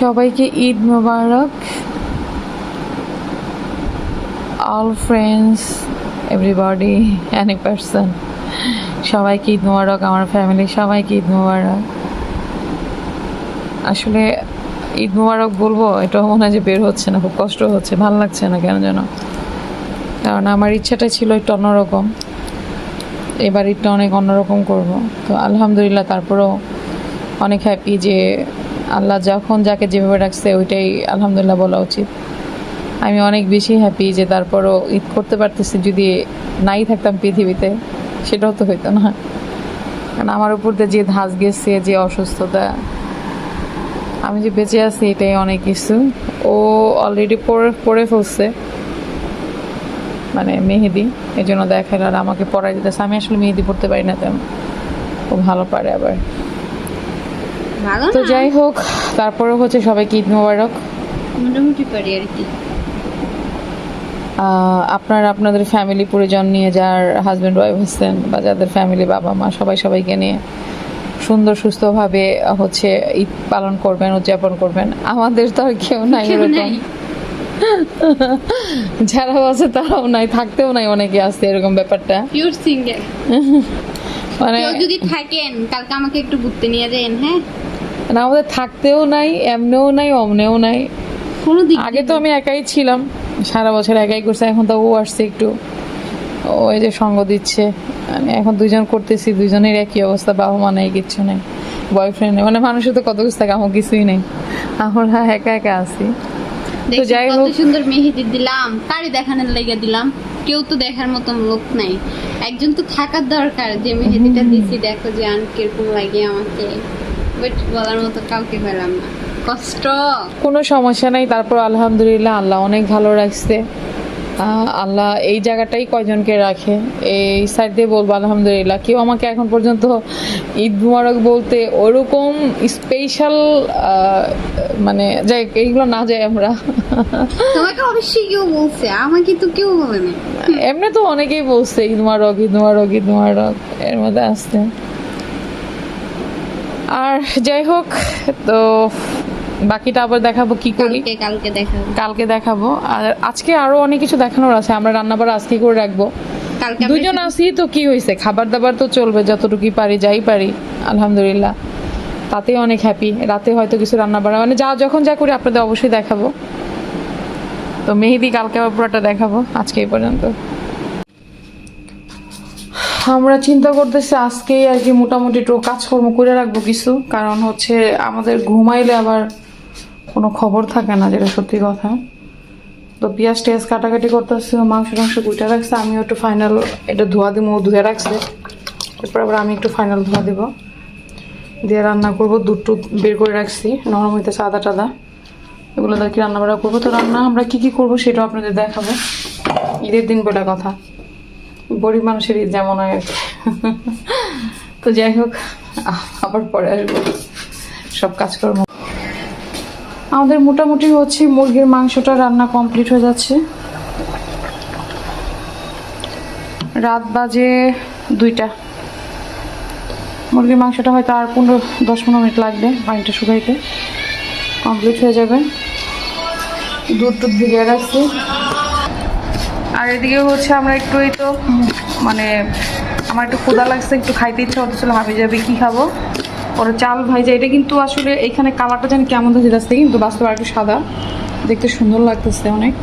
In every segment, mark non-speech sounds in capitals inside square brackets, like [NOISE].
সবাইকে ঈদ মোবারক। All friends everybody any person সবাইকে ঈদ মোবারক, আমার ফ্যামিলি সবাইকে ঈদ মোবারক। আসলে ঈদ মোবারক বলব, এটাও মনে হয় যে বের হচ্ছে না, খুব কষ্ট হচ্ছে, ভালো লাগছে না কেন যেন। কারণ আমার ইচ্ছাটা ছিল একটু অন্যরকম। এবার ঈদটা অনেক অন্যরকম করব। তো আলহামদুলিল্লাহ, তারপরেও অনেক হ্যাপি যে আল্লাহ যখন যাকে যেভাবে রাখছে ওইটাই আলহামদুলিল্লাহ বলা উচিত। আমি অনেক বেশি হ্যাপি যে তারপরও ঈদ করতে পারতেছি, যদি নাই থাকতাম পৃথিবীতে, সেটাও তো হইতো না। কারণ আমার উপর দিয়ে যে ধাস গেছে, যে অসুস্থতা, আমি যে বেঁচে আছি, এটাই অনেক কিছু। ও অলরেডি পড়ে পড়ে ফেলছে মানে মেহেদি এই জন্য দেখাল আর আমাকে পড়াই দিতেছে। আমি আসলে মেহেদি পড়তে পারি না তেমন। ও ভালো পারে আবার। তো যাই হোক তারপরে হচ্ছে সবাইকে ঈদ মোবারক। মোটামুটি পারি আর কি। আপনারা আপনাদের ফ্যামিলি পরিজন নিয়ে যার হাজব্যান্ড ওয়াইফ হচ্ছেন বা যাদের ফ্যামিলি বাবা মা সবাই সবাইকে নিয়ে সুন্দর সুস্থভাবে হচ্ছে ঈদ পালন করবেন উদযাপন করবেন। আমাদের তো আর কেউ নাই এরকম। [LAUGHS] যারাও আছে তারাও নাই থাকতেও নাই অনেকে আছে এরকম ব্যাপারটা। পিওর সিঙ্গেল [LAUGHS] মানে যদি থাকেন কালকে আমাকে একটু ঘুরতে নিয়ে যান হ্যাঁ? না, আমাদের থাকতেও নাই এমনেও নাই অমনেও নাই। কোনো দিক আগে তো আমি একাই ছিলাম সারা বছর একাই করছে এখন তো ও আসছে একটু। ওই যে সঙ্গ দিচ্ছে এখন দুজন করতেছি দুজনের একই অবস্থা বাবা মা নেই কিচ্ছু নেই বয়ফ্রেন্ড নেই মানে মানুষের তো কত কিছু থাকে আমার কিছুই নেই। আমরা একা একা আছি। দেখছি যাই কত হোক। সুন্দর মেহেদি দিলাম কারি দেখানোর লেগে দিলাম কেউ তো দেখার মতন লোক নাই। একজন তো থাকার দরকার যে মেহেদিটা দিছি দেখো যে আন কীরকম লাগে আমাকে। বাট বলার মতো কাউকে পেলাম না কষ্ট কোনো সমস্যা নাই তারপর আলহামদুলিল্লাহ আল্লাহ অনেক ভালো রাখছে। আল্লাহ এই জায়গাটাই কয়জনকে রাখে? এই সাইড দিয়ে বলব আলহামদুলিল্লাহ। কেউ আমাকে এখন পর্যন্ত ঈদ মুবারক বলতে ওরকম স্পেশাল মানে যাই এইগুলো না যাই আমরা। তোমাকে অবশ্যই কেউ বলছে আমাকে তো কেউ বলে না। এমনি তো অনেকেই বলছে ঈদ মুবারক ঈদ মুবারক ঈদ মুবারক। এর মধ্যে আসতে আর যাই হোক তো বাকিটা আবার দেখাবো কি করি। কালকে দেখাবো। কালকে দেখাবো। আর আজকে আরও অনেক কিছু দেখানোর আছে আমরা রান্না রান্নাবার আজকে করে রাখব। দুজন আছি তো কি হয়েছে? খাবার দাবার তো চলবে যতটুকুই পারি যাই পারি আলহামদুলিল্লাহ। তাতে অনেক হ্যাপি রাতে হয়তো কিছু রান্না বাড়া মানে যা যখন যা করি আপনাদের অবশ্যই দেখাবো। তো মেহেদি কালকে আবার পুরোটা দেখাবো আজকে এই পর্যন্ত। আমরা চিন্তা করতেছি আজকেই আর কি মোটামুটি একটু কাজকর্ম করে রাখব কিছু, কারণ হচ্ছে আমাদের ঘুমাইলে আবার কোনো খবর থাকে না যেটা সত্যি কথা। তো পেঁয়াজ টেয়াজ কাটাকাটি করতেছে মাংস টাংস কুইটা রাখছে, আমিও একটু ফাইনাল এটা ধোয়া দিব ধুয়ে রাখছে। এরপর আবার আমি একটু ফাইনাল ধোয়া দিব। দিয়ে রান্না করব, দুধ বের করে রাখছি, নরম হইতে সাদা টাদা। এগুলো দিয়ে কি রান্না বান্না করব? তো রান্না আমরা কি কি করব সেটাও আপনাদের দেখাবো। ঈদের দিন বলে কথা। গরিব মানুষের ঈদ যেমন হয়। তো যাই হোক, আবার পরে আসব। সব কাজকর্ম। আমাদের মোটামুটি হচ্ছে মুরগির মাংসটা রান্না কমপ্লিট হয়ে যাচ্ছে। রাত বাজে দুইটা। মুরগির মাংসটা হয়তো আর পনেরো, দশ পনেরো মিনিট লাগবে পানিটা শুকাইতে। কমপ্লিট হয়ে যাবে। দুধ টুধ ভিজিয়ে রাখছি। আর এদিকে হচ্ছে আমরা একটু এই তো মানে আমার একটু ক্ষুদা লাগছে, একটু খাইতে ইচ্ছা হতেছিল হাবি যাবে কি খাব? ওরা চাল ভাইজা, এটা কিন্তু আসলে এখানে কালারটা জানি কেমন হচ্ছে যাচ্ছে কিন্তু বাস্তব আর একটু সাদা। দেখতে সুন্দর লাগতেছে অনেক।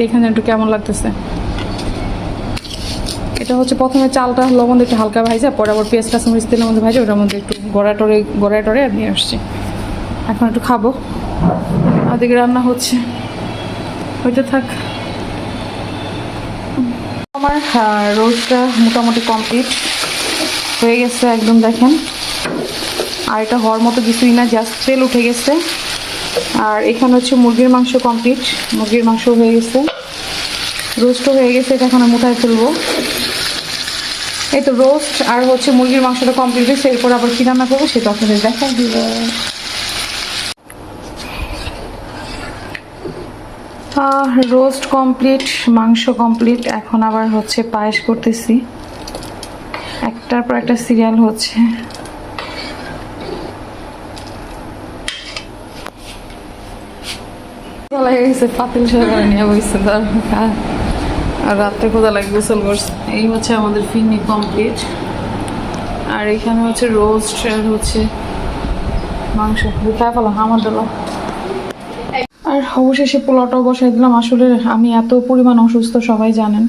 দেখেন একটু কেমন লাগতেছে। এটা হচ্ছে প্রথমে চালটা লবণ একটু হালকা ভাইজা, পরে আবার পেঁয়াজ, কাঁচামরিচ, তেলের মধ্যে ভাইজা, ওটার মধ্যে একটু গড়া টরে, গড়ায় টরে নিয়ে আসছি। এখন একটু খাব। আর দিকে রান্না হচ্ছে। হইতে থাক। আমার রোজটা মোটামুটি কমপ্লিট হয়ে গেছে একদম, দেখেন। আর এটা হওয়ার মতো কিছুই না জাস্ট তেল উঠে গেছে। আর এখানে হচ্ছে মুরগির মাংস কমপ্লিট মুরগির মাংস হয়ে গেছে। রোস্টও হয়ে গেছে, এটা এখন মুঠায় ফেলব এই তো রোস্ট আর হচ্ছে মুরগির মাংসটা কমপ্লিট হয়েছে, এরপর আবার কী রান্না করব সেটা আপনাদের দেখা দিব। রোস্ট কমপ্লিট মাংস কমপ্লিট এখন আবার হচ্ছে পায়েস করতেছি। একটার পর একটা সিরিয়াল হচ্ছে। ক্ষুদা লেগে গেছে পাতিল সহকারে নিয়ে তার আর রাত্রে ক্ষুদা লাগে গোসল করছে। এই হচ্ছে আমাদের ফিরনি কমপ্লিট আর এখানে হচ্ছে রোস্ট আর হচ্ছে মাংস। খাই ফেলো আমার দিল। আর অবশেষে পোলাওটাও বসাই দিলাম। আসলে আমি এত পরিমাণ অসুস্থ, সবাই জানেন।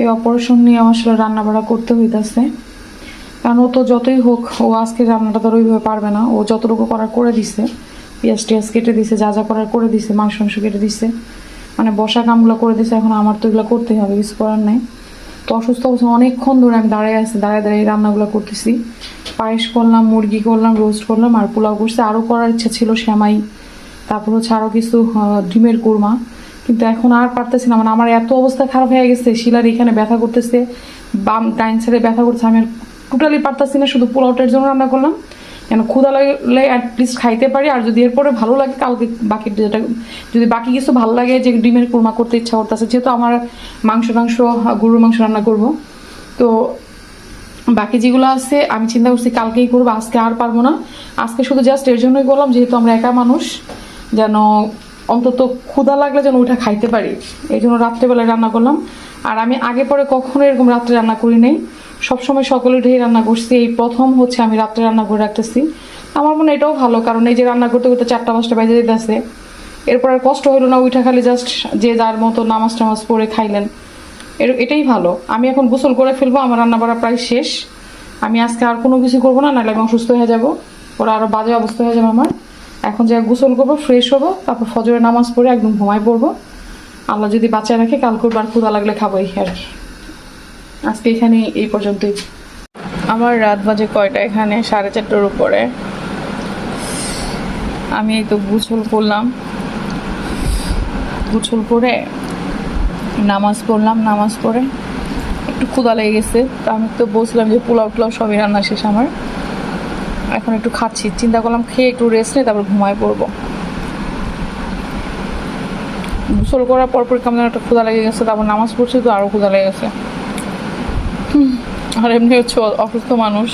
এই অপারেশন নিয়ে আসলে রান্না বাড়া করতে হইতাছে। কারণ ও তো যতই হোক, ও আজকে রান্নাটা তো ওইভাবে পারবে না। ও যতটুকু করার করে দিছে, পেঁয়াজ টিয়াজ কেটে দিছে, যা যা করার করে দিছে, মাংস মাংস কেটে দিছে মানে বসা কামগুলো করে দিছে, এখন আমার তো এগুলো করতেই হবে, কিছু করার নাই। তো অসুস্থ অবস্থা, অনেকক্ষণ ধরে আমি দাঁড়িয়ে আছি, দাঁড়িয়ে দাঁড়িয়ে রান্নাগুলো করতেছি। পায়েস করলাম, মুরগি করলাম, রোস্ট করলাম, আর পোলাও করছে। আরও করার ইচ্ছা ছিল শ্যামাই তারপর হচ্ছে আরও কিছু ডিমের কোরমা। কিন্তু এখন আর পারতেছি না মানে আমার এত অবস্থা খারাপ হয়ে গেছে, শিলার এখানে ব্যথা করতেছে, বাম ডাইন সাইডে ব্যথা করতেছে, আমি টোটালি পারতেছি না, শুধু পোলাওটার জন্য রান্না করলাম। কেন ক্ষুদা লাগলে অ্যাটলিস্ট খাইতে পারি, আর যদি এরপরে ভালো লাগে, কালকে বাকি যেটা, যদি বাকি কিছু ভালো লাগে, যে ডিমের কোরমা করতে ইচ্ছা করতেছে, যেহেতু আমার মাংস টাংস গরুর মাংস রান্না করব। তো বাকি যেগুলো আছে, আমি চিন্তা করছি কালকেই করব, আজকে আর পারব না। আজকে শুধু জাস্ট এর জন্যই করলাম, যেহেতু আমরা একা মানুষ। যেন অন্তত ক্ষুধা লাগলে যেন ওইটা খাইতে পারি। এই জন্য রাত্রেবেলায় রান্না করলাম। আর আমি আগে পরে কখনো এরকম রাত্রে রান্না করি নাই। সবসময় সকলে উঠেই রান্না করছি। এই প্রথম হচ্ছে আমি রাত্রে রান্না করে রাখতেছি। আমার মনে এটাও ভালো, কারণ এই যে রান্না করতে করতে চারটা পাঁচটা বাজে যেতেছে এরপর আর কষ্ট হলো না ওইটা খালি জাস্ট যে যার মতো নামাজ টামাজ পড়ে খাইলেন। এর এটাই ভালো। আমি এখন গোসল করে ফেলব, আমার রান্না বাড়া প্রায় শেষ। আমি আজকে আর কোনো কিছু করব না, নাহলে আমি অসুস্থ হয়ে যাব। ওরা আরও বাজে অবস্থা হয়ে যাবে আমার। এখন যা গোসল করব ফ্রেশ হব, তারপর ফজরের নামাজ পড়ে একদম ঘুমায় পড়ব। আল্লাহ যদি বাঁচায় রাখে, কাল করব আর ক্ষুদা লাগলে খাব আর কি। আজকে এখানে এই পর্যন্তই। আমার রাত বাজে কয়টা? এখানে সাড়ে চারটার উপরে। আমি এই তো গোসল করলাম। গোসল করে নামাজ পড়লাম, নামাজ পড়ে। একটু ক্ষুদা লেগে গেছে। তো আমি তো বলছিলাম যে পোলাও টোলাও সবই রান্না শেষ আমার। এখন একটু খাচ্ছি। চিন্তা করলাম খেয়ে একটু রেস্ট নিয়ে তারপর ঘুমায় পড়ব। গোসল করার পর পর কেমন একটা ক্ষুদা লেগে গেছে, তারপর নামাজ পড়ছি তো আরও ক্ষুদা লেগে গেছে। আর এমনি হচ্ছে অসুস্থ মানুষ।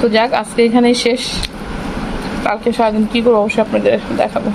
তো যাক, আজকে এখানেই শেষ। কালকে সারাদিন কী করব অবশ্যই আপনাদের দেখাবো।